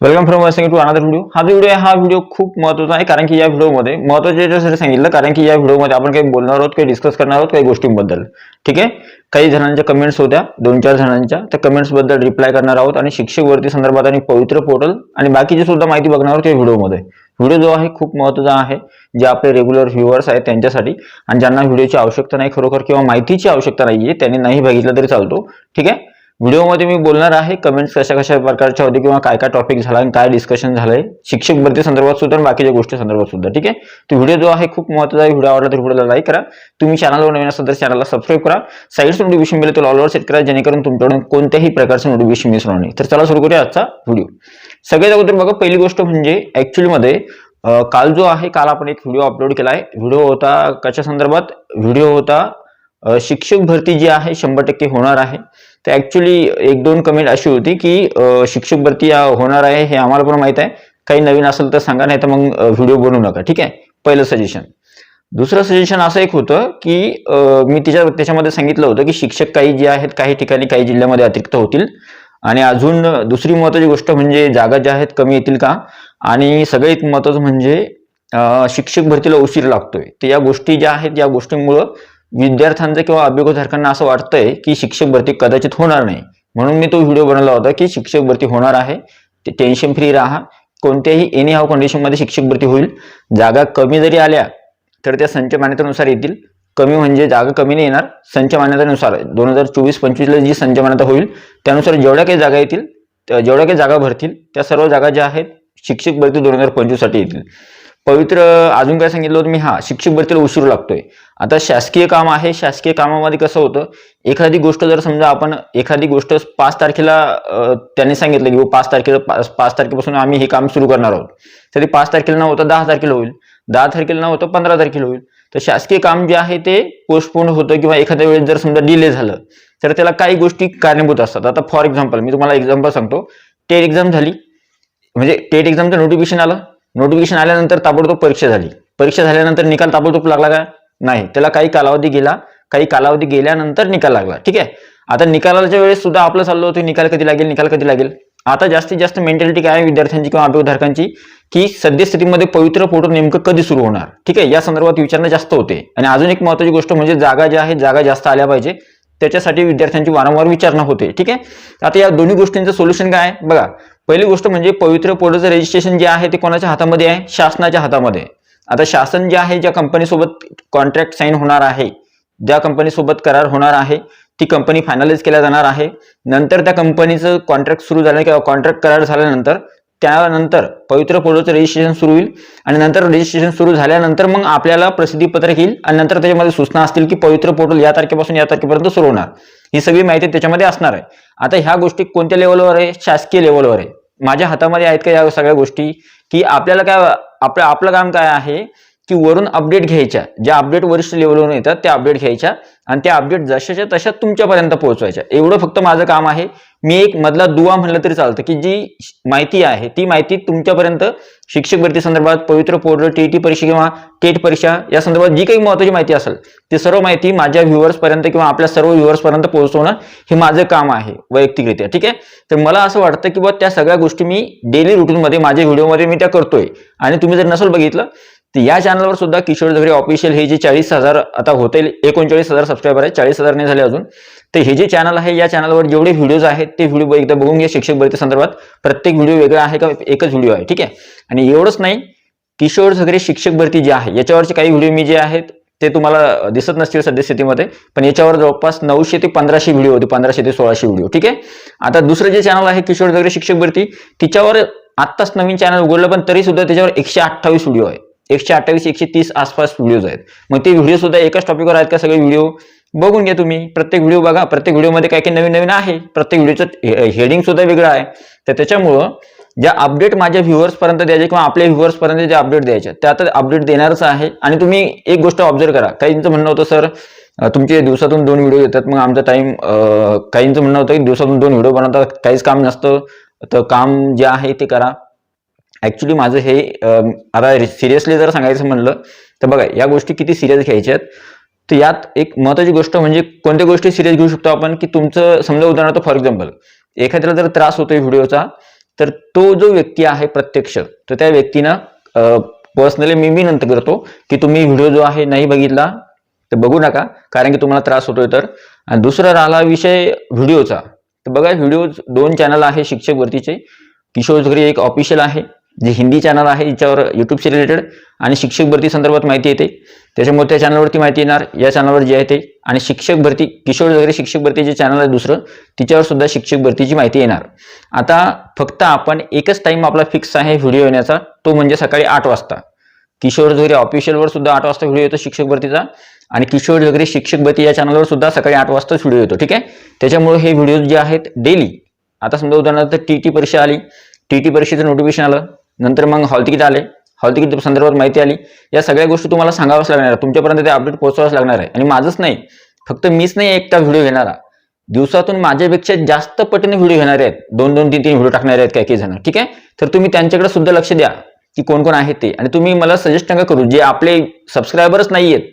Welcome from watching to another video हा जो video हा व्हिडिओ खूप महत्त्वाचा आहे कारण की या व्हिडिओमध्ये महत्त्वाचे याच्यासाठी सांगितलं कारण की या व्हिडिओमध्ये आपण काही बोलणार आहोत काही डिस्कस करणार आहोत काही गोष्टींबद्दल. ठीक आहे? काही जणांच्या कमेंट्स होत्या दोन चार जणांच्या त्या कमेंट्सबद्दल रिप्लाय करणार आहोत आणि शिक्षकवरती संदर्भात आणि पवित्र पोर्टल आणि बाकीची सुद्धा माहिती बघणार आहोत या व्हिडिओमध्ये व्हिडिओ जो आहे खूप महत्त्वाचा आहे जे आपले रेग्युलर व्ह्युअर्स आहेत त्यांच्यासाठी. आणि ज्यांना व्हिडिओची आवश्यकता नाही खरोखर किंवा माहितीची आवश्यकता नाही आहे त्यांनी नाही बघितलं तरी चालतो. ठीक आहे? व्हिडिओमध्ये मी बोलणार आहे कमेंट्स कशा कशा प्रकारच्या होते किंवा काय काय टॉपिक झाला आणि काय डिस्कशन झालंय. शिक्षक भरती संदर्भात सुद्धा आणि बाकीच्या गोष्टी संदर्भात सुद्धा ठीक आहे? तो व्हिडिओ जो आहे खूप महत्त्वाचा आहे व्हिडिओ आवडला तर व्हिडिओला लाईक करा. तुम्ही चॅनलवर नवीन असाल तर चॅनलला सबस्क्राईब करा. साईडचं नोटिफिकेशन मिळेल तर ऑलवर सेट करा जेणेकरून तुमच्याकडून कोणत्याही प्रकारचं नोटिफिकेशन मिस होणार नाही. तर चला सुरू करूया आजचा व्हिडिओ. सगळ्यात अगोदर बघा पहिली गोष्ट म्हणजे ऍक्च्युअलमध्ये काल जो आहे काल आपण एक व्हिडिओ अपलोड केला आहे. व्हिडिओ होता कशा संदर्भात? व्हिडिओ होता शिक्षक भरती जी आहे शंभर टक्के होणार आहे. तर ऍक्च्युली एक दोन कमेंट अशी होती की शिक्षक भरती होणार आहे हे आम्हाला पण माहीत आहे. काही नवीन असेल तर सांगा नाही तर मग व्हिडिओ बनवू नका. ठीक आहे? पहिलं सजेशन दुसरं सजेशन असं एक होतं की मी तिच्या त्याच्यामध्ये सांगितलं होतं की शिक्षक काही जे आहेत काही ठिकाणी काही जिल्ह्यामध्ये अतिरिक्त होतील. आणि अजून दुसरी महत्वाची गोष्ट म्हणजे जागा ज्या आहेत कमी येतील का? आणि सगळ्यात महत्वाचं म्हणजे शिक्षक भरतीला उशीर लागतोय. तर या गोष्टी ज्या आहेत या गोष्टींमुळं विद्यार्थ्यांचं किंवा अभ्यगोधारकांना असं वाटतंय की शिक्षक भरती कदाचित होणार नाही. म्हणून मी तो व्हिडिओ बनवला होता की शिक्षक भरती होणार आहे. ते टेन्शन फ्री राहा. कोणत्याही एनी हाव कंडिशनमध्ये शिक्षक भरती होईल. जागा कमी जरी आल्या तर त्या संच मान्यतेनुसार येतील. कमी म्हणजे जागा कमी नाही येणार संच मान्यतेनुसार. दोन हजार चोवीस पंचवीसला जी संच मान्यता होईल त्यानुसार जेवढ्या काही जागा येतील जेवढ्या काही जागा भरतील त्या सर्व जागा ज्या आहेत शिक्षक भरती दोन हजार पंचवीससाठी येतील. पवित्र अजून काय सांगितलं होतं मी? हा शिक्षक भरतीला उशीर लागतोय. आता शासकीय काम आहे. शासकीय कामामध्ये कसं होतं? एखादी गोष्ट जर समजा आपण एखादी गोष्ट पाच तारखेला त्यांनी सांगितलं की पाच तारखेला पाच पाच तारखेपासून आम्ही हे काम सुरू करणार आहोत. तर ते पाच तारखेला न होतं दहा तारखेला होईल. दहा तारखेला न होतं पंधरा तारखेला होईल. तर शासकीय काम जे आहे ते पोस्टपोन होतं किंवा एखाद्या वेळेस जर समजा डिले झालं तर त्याला काही गोष्टी कारणीभूत असतात. आता फॉर एक्झाम्पल मी तुम्हाला एक्झाम्पल सांगतो. टेट एक्झाम झाली. म्हणजे टेट एक्झामचं नोटिफिकेशन आलं. नोटिफिकेशन आल्यानंतर ताबडतोब परीक्षा झाली. परीक्षा झाल्यानंतर निकाल ताबडतोब लागला का? नाही. त्याला काही कालावधी गेला. काही कालावधी गेल्यानंतर निकाल लागला. ठीक आहे? आता निकालाच्या वेळेस सुद्धा आपलं चाललो होतो निकाल कधी लागेल निकाल कधी लागेल? आता जास्तीत जास्त मेंटॅलिटी काय आहे विद्यार्थ्यांची किंवा अभिभावकांची? की सद्यस्थितीमध्ये पवित्र फोटो नेमकं कधी सुरू होणार? ठीक आहे? या संदर्भात विचारणं जास्त होते. आणि अजून एक महत्वाची गोष्ट म्हणजे जागा ज्या आहेत जागा जास्त आल्या पाहिजे. त्याच्यासाठी विद्यार्थ्यांची वारंवार विचारणा होते. ठीक आहे? आता या दोन्ही गोष्टींचं सोल्युशन काय आहे? बघा. पहिली गोष्ट म्हणजे पवित्र पोर्टलचं रजिस्ट्रेशन जे आहे ते कोणाच्या हातामध्ये आहे? शासनाच्या हातामध्ये. आता शासन जे आहे ज्या कंपनीसोबत कॉन्ट्रॅक्ट साईन होणार आहे ज्या कंपनीसोबत करार होणार आहे ती कंपनी फायनलाइज केल्या जाणार आहे. नंतर त्या कंपनीचं कॉन्ट्रॅक्ट सुरू झालं किंवा कॉन्ट्रॅक्ट करार झाल्यानंतर त्यानंतर पवित्र पोर्टलचं रजिस्ट्रेशन सुरू होईल आणि नंतर रजिस्ट्रेशन सुरू झाल्यानंतर मग आपल्याला प्रसिद्धीपत्रक येईल आणि नंतर त्याच्यामध्ये सूचना असतील की पवित्र पोर्टल या तारखेपासून या तारखेपर्यंत सुरू होणार. ही सगळी माहिती त्याच्यामध्ये असणार आहे. आता ह्या गोष्टी कोणत्या लेवलवर आहे? शासकीय लेवलवर आहे. माझ्या हातामध्ये आहेत का या सगळ्या गोष्टी? की आपल्याला काय आपलं आपलं काम काय आहे? की वरून अपडेट घ्यायच्या. ज्या अपडेट वरिष्ठ लेवलवरून येतात त्या अपडेट घ्यायच्या आणि त्या अपडेट जशाच्या तशा तुमच्यापर्यंत पोहोचवायच्या. एवढं फक्त माझं काम आहे. मी एक मधला दुवा म्हणलं तरी चालतं की जी माहिती आहे ती माहिती तुमच्यापर्यंत शिक्षक भरती संदर्भात पवित्र पोर्टल टी परीक्षा किंवा टेट परीक्षा या संदर्भात जी काही महत्वाची माहिती असेल ती सर्व माहिती माझ्या व्ह्युअर्सपर्यंत किंवा आपल्या सर्व व्ह्युअर्सपर्यंत पोहोचवणं हे माझं काम आहे वैयक्तिकरित्या. ठीक आहे? तर मला असं वाटतं की बा त्या सगळ्या गोष्टी मी डेली रुटीनमध्ये माझ्या व्हिडिओमध्ये मी त्या करतोय. आणि तुम्ही जर नसेल बघितलं तर या चॅनलवर सुद्धा किशोर झगरे ऑफिशियल हे जे चाळीस हजार आता होते एकोणचाळीस हजार सबस्क्रायबर आहे चाळीस हजार नाही झाले अजून. तर हे जे चॅनल आहे या चॅनलवर जेवढे व्हिडिओज आहेत ते व्हिडिओ एकदा बघून घ्या शिक्षक भरती संदर्भात. प्रत्येक व्हिडिओ वेगळा आहे का एकच व्हिडिओ आहे ठीक आहे? आणि एवढंच नाही किशोर झगरे शिक्षक भरती जे आहे याच्यावरचे काही व्हिडिओ मी जे आहेत ते तुम्हाला दिसत नसतील सद्यस्थितीमध्ये पण याच्यावर जवळपास नऊशे ते पंधराशे व्हिडिओ होते पंधराशे ते सोळाशे व्हिडिओ ठीक आहे? आता दुसरं जे चॅनल आहे किशोर झगरे शिक्षक भरती तिच्यावर आत्ताच नवीन चॅनल उघडलं पण तरी सुद्धा त्याच्यावर एकशे अठ्ठावीस व्हिडिओ आहे. एकशे अठ्ठावीस एकशे तीस आसपास व्हिडिओज आहेत. मग ते व्हिडिओ सुद्धा एकाच टॉपिकवर आहेत का सगळे व्हिडिओ बघून घ्या तुम्ही. प्रत्येक व्हिडिओ बघा. प्रत्येक व्हिडिओमध्ये काय काही नवीन नवीन आहे? प्रत्येक व्हिडिओचं हेडिंग सुद्धा वेगळं आहे. तर त्याच्यामुळं ज्या अपडेट माझ्या व्ह्युअर्सपर्यंत द्यायचे किंवा आपल्या व्ह्युअर्सपर्यंत जे अपडेट द्यायचे त्या तर अपडेट देणारच आहे. आणि तुम्ही एक गोष्ट ऑब्झर्व करा. काहींचं म्हणणं होतं सर तुमचे दिवसातून दोन व्हिडिओ येतात. मग आमचा टाइम काहींचं म्हणणं होतं की दिवसातून दोन व्हिडिओ बनवतात काहीच काम नसतं. तर काम जे आहे ते करा. ऍक्च्युली माझं हे आता सिरियसली जर सांगायचं म्हणलं तर बघा या गोष्टी किती सिरियस घ्यायच्या आहेत. तर यात एक महत्वाची गोष्ट म्हणजे कोणत्या गोष्टी सिरियस घेऊ शकतो आपण की तुमचं समजा उदाहरणार्थ फॉर एक्झाम्पल एखाद्याला जर त्रास होतोय व्हिडिओचा तर तो जो व्यक्ती आहे प्रत्यक्ष तर त्या व्यक्तीनं पर्सनली मी मी नंतर करतो की तुम्ही व्हिडिओ जो आहे नाही बघितला तर बघू नका कारण की तुम्हाला त्रास होतोय तर. आणि दुसरा राहिला विषय व्हिडिओचा. तर बघा व्हिडिओ दोन चॅनल आहे शिक्षक वरतीचे. किशोर झगरी एक ऑफिशियल आहे. जे हिंदी चॅनल आहे याच्यावर यूट्यूबशी रिलेटेड आणि शिक्षक भरती संदर्भात माहिती येते. त्याच्यामुळे त्या चॅनलवरती माहिती येणार. या चॅनलवर जे आहे ते. आणि शिक्षक भरती किशोर झगरे शिक्षक भरती जे चॅनल आहे दुसरं तिच्यावर सुद्धा शिक्षक भरतीची माहिती येणार. आता फक्त आपण एकच टाइम आपला फिक्स आहे व्हिडिओ येण्याचा तो म्हणजे सकाळी आठ वाजता. किशोर झगरे ऑफिशियलवर सुद्धा आठ वाजता व्हिडिओ येतो शिक्षक भरतीचा. आणि किशोर झगरे शिक्षक भरती या चॅनलवर सुद्धा सकाळी आठ वाजताच व्हिडिओ येतो ठीक आहे? त्याच्यामुळे हे व्हिडिओ जे आहेत डेली आता समजा उदाहरणार्थ टी टी परीक्षा आली. टी टी परीक्षेचं नोटिफिकेशन आलं. नंतर मग हॉल तिकीट आले. हॉल तिकीट संदर्भात माहिती आली. या सगळ्या गोष्टी तुम्हाला सांगाव्याच लागणार आहे. तुमच्यापर्यंत ते अपडेट पोहोचवाच लागणार आहे आणि माझंच नाही फक्त मीच नाही एकटा व्हिडिओ घेणारा दिवसातून माझ्यापेक्षा जास्त पटीने व्हिडिओ घेणारे आहेत. दोन दोन तीन तीन व्हिडिओ टाकणारे आहेत काही काही जण. ठीक आहे? तर तुम्ही त्यांच्याकडे सुद्धा लक्ष द्या की कोण कोण आहेत ते. आणि तुम्ही मला सजेस्ट नका करू. जे आपले सबस्क्रायबरच नाही आहेत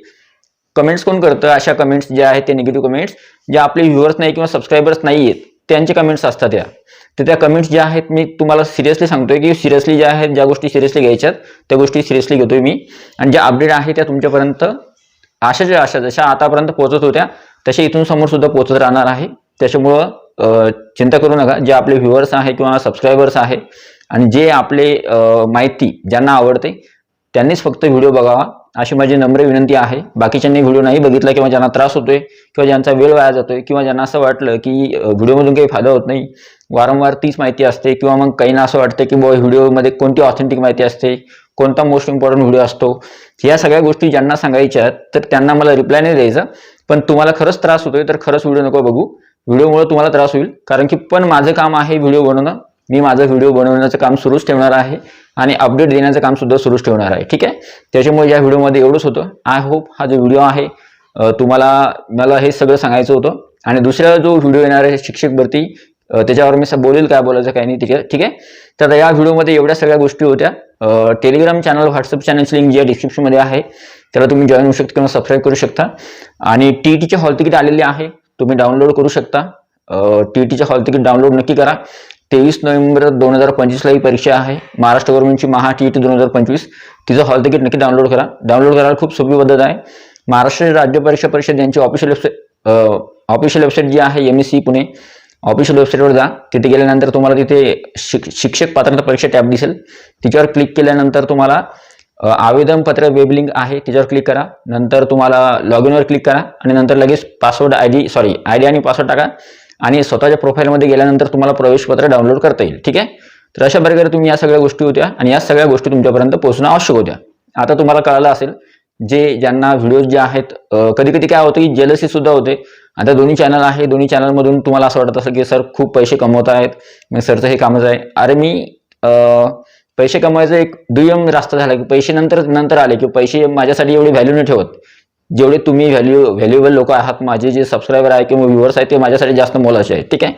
कमेंट्स कोण करतं? अशा कमेंट्स ज्या आहेत ते निगेटिव्ह कमेंट्स जे आपले व्ह्युअर्स नाही किंवा सबस्क्रायबर्स नाही आहेत त्यांचे कमेंट्स असतात त्या तर त्या कमेंट्स ज्या आहेत मी तुम्हाला सिरियसली सांगतोय की सिरियसली ज्या आहेत ज्या गोष्टी सिरियसली घ्यायच्यात त्या गोष्टी सिरियसली घेतोय मी. आणि ज्या अपडेट आहे त्या तुमच्यापर्यंत आशाच्या आशा जशा आतापर्यंत पोहोचत होत्या तशा इथून समोर सुद्धा पोहोचत राहणार आहे. त्याच्यामुळं चिंता करू नका. जे आपले व्ह्युअर्स आहे किंवा सबस्क्रायबर्स आहे आणि जे आपले माहिती ज्यांना आवडते त्यांनीच फक्त व्हिडिओ बघावा. अशी माझी नम्र विनंती आहे. बाकीच्यांनी व्हिडिओ नाही बघितला किंवा ज्यांना त्रास होतोय किंवा ज्यांचा वेळ वाया जातोय किंवा ज्यांना असं वाटलं की व्हिडिओमधून काही फायदा होत नाही वारंवार तीच माहिती असते किंवा मग काहींना असं वाटतं की बुवा व्हिडिओमध्ये कोणती ऑथेंटिक माहिती असते कोणता मोस्ट इम्पॉर्टंट व्हिडिओ असतो या सगळ्या गोष्टी ज्यांना सांगायच्या आहेत तर त्यांना मला रिप्लाय नाही द्यायचा. पण तुम्हाला खरंच त्रास होतोय तर खरंच व्हिडिओ नको बघू. व्हिडिओमुळे तुम्हाला त्रास होईल. कारण की पण माझं काम आहे व्हिडिओ बनवणं. मी माझा व्हिडिओ बनवण्याचं काम सुरूच ठेवणार आहे आणि अपडेट देण्याचं काम सुद्धा सुरूच ठेवणार आहे ठीक आहे? त्याच्यामुळे या व्हिडिओमध्ये एवढंच होतं. आय होप हा जो व्हिडिओ आहे तुम्हाला मला हे सगळं सांगायचं होतं. आणि दुसरा जो व्हिडिओ येणार आहे शिक्षक भरती त्याच्यावर मी बोलेल काय बोलायचं काय नाही ठीक आहे? ठीक आहे? तर या व्हिडिओमध्ये एवढ्या सगळ्या गोष्टी होत्या. टेलिग्राम चॅनल व्हॉट्सअप चॅनलची लिंक जी आहे डिस्क्रिप्शनमध्ये आहे. त्याला तुम्ही जॉईन होऊ शकता किंवा सबस्क्राईब करू शकता. आणि टी टीचे हॉल तिकीट आलेली आहे. तुम्ही डाउनलोड करू शकता. टी टीचे हॉल तिकीट डाउनलोड नक्की करा. तेवीस नोव्हेंबर दोन हजार पंचवीसला ही परीक्षा आहे. महाराष्ट्र गव्हर्नमेंटची महा टी दोन हजार पंचवीस. तिचं हॉल तिकीट नक्की डाउनलोड करा. डाउनलोड करायला खूप सोपी पद्धत आहे. महाराष्ट्र राज्य परीक्षा परिषद यांची ऑफिशियल वेबसाईट ऑफिशियल वेबसाईट जी आहे M S C Pune. Official वेबसाईटवर जा. तिथे गेल्यानंतर तुम्हाला तिथे शिक शिक्षक पात्रता परीक्षा टॅब दिसेल. तिच्यावर क्लिक केल्यानंतर तुम्हाला आवेदनपत्र आवेदन पत्र वेब लिंक आहे. तिच्यावर क्लिक करा. नंतर तुम्हाला लॉग इनवर क्लिक करा. आणि नंतर लगेच password I D sorry I D आणि पासवर्ड टाका. आणि स्वतःच्या प्रोफाईलमध्ये गेल्यानंतर तुम्हाला प्रवेशपत्र डाउनलोड करता येईल. ठीक आहे? तर अशा प्रकारे तुम्ही या सगळ्या गोष्टी होत्या आणि या सगळ्या गोष्टी तुमच्यापर्यंत पोहोचणं आवश्यक होत्या. आता तुम्हाला कळालं असेल जे ज्यांना व्हिडिओज जे आहेत कधी कधी काय होतं की जेलसी सुद्धा होते. आता दोन्ही चॅनल आहे दोन्ही चॅनलमधून तुम्हाला असं वाटत असेल की सर खूप पैसे कमवत आहेत मग सरचं हे कामच आहे अरे मी पैसे कमवायचं एक दुय्यम रास्ता झाला की पैसे नंतर नंतर आले की पैसे माझ्यासाठी एवढी व्हॅल्यू नाही ठेवत. जेवढे तुम्ही व्हॅल्यू व्हॅल्युएबल लोक आहात माझे जे सबस्क्रायबर आहे किंवा व्ह्युअर्स आहेत ते माझ्यासाठी जास्त मोलाचे आहेत ठीक आहे?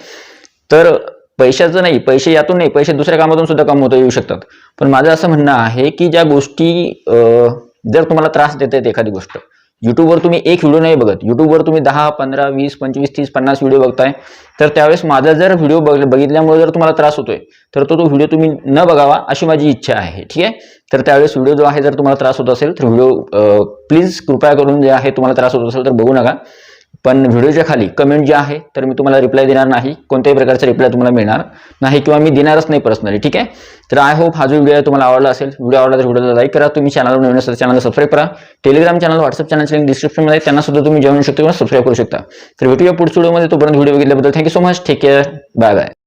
तर पैशाचं नाही पैसे यातून नाही पैसे दुसऱ्या कामातून सुद्धा कमवता येऊ शकतात. पण माझं असं म्हणणं आहे की ज्या गोष्टी जर तुम्हाला त्रास देत आहेत एखादी गोष्ट युट्यूबवर तुम्ही एक व्हिडिओ नाही बघत. युट्यूबवर तुम्ही दहा पंधरा वीस पंचवीस तीस पन्नास व्हिडिओ बघताय. तर त्यावेळेस माझा जर व्हिडिओ बघ बघितल्यामुळे जर तुम्हाला त्रास होतोय तर तो तो व्हिडिओ तुम्ही न बघावा अशी माझी इच्छा आहे ठीक आहे? तर त्यावेळेस व्हिडिओ जो आहे जर तुम्हाला त्रास होत असेल तर व्हिडिओ प्लीज कृपया करून जे आहे तुम्हाला त्रास होत असेल तर बघू नका. पण व्हिडिओच्या खाली कमेंट जे आहे तर मी तुम्हाला रिप्लाय देणार नाही. कोणत्याही प्रकारचा रिप्लाय तुम्हाला मिळणार नाही किंवा मी देणारच नाही पर्सनली ठीक आहे? तर आय होप हा जो व्हिडिओ तुम्हाला आवडला असेल व्हिडिओ आवडला तर व्हिडिओला लाईक करा. तुम्ही चॅनलवर नवीन असेल चॅनलला सबस्क्राईब करा. टेलिग्राम चॅनल व्हॉट्सअप चॅनलची लिंक डिस्क्रिप्शनमध्ये आहे. त्यांना सुद्धा तुम्ही जॉईन शकता किंवा सबस्क्राईब करू शकता. तर भेटूया पुढच्या व्हिडिओमध्ये तोपर्यंत video बघितल्याबद्दल thank you so much take care bye bye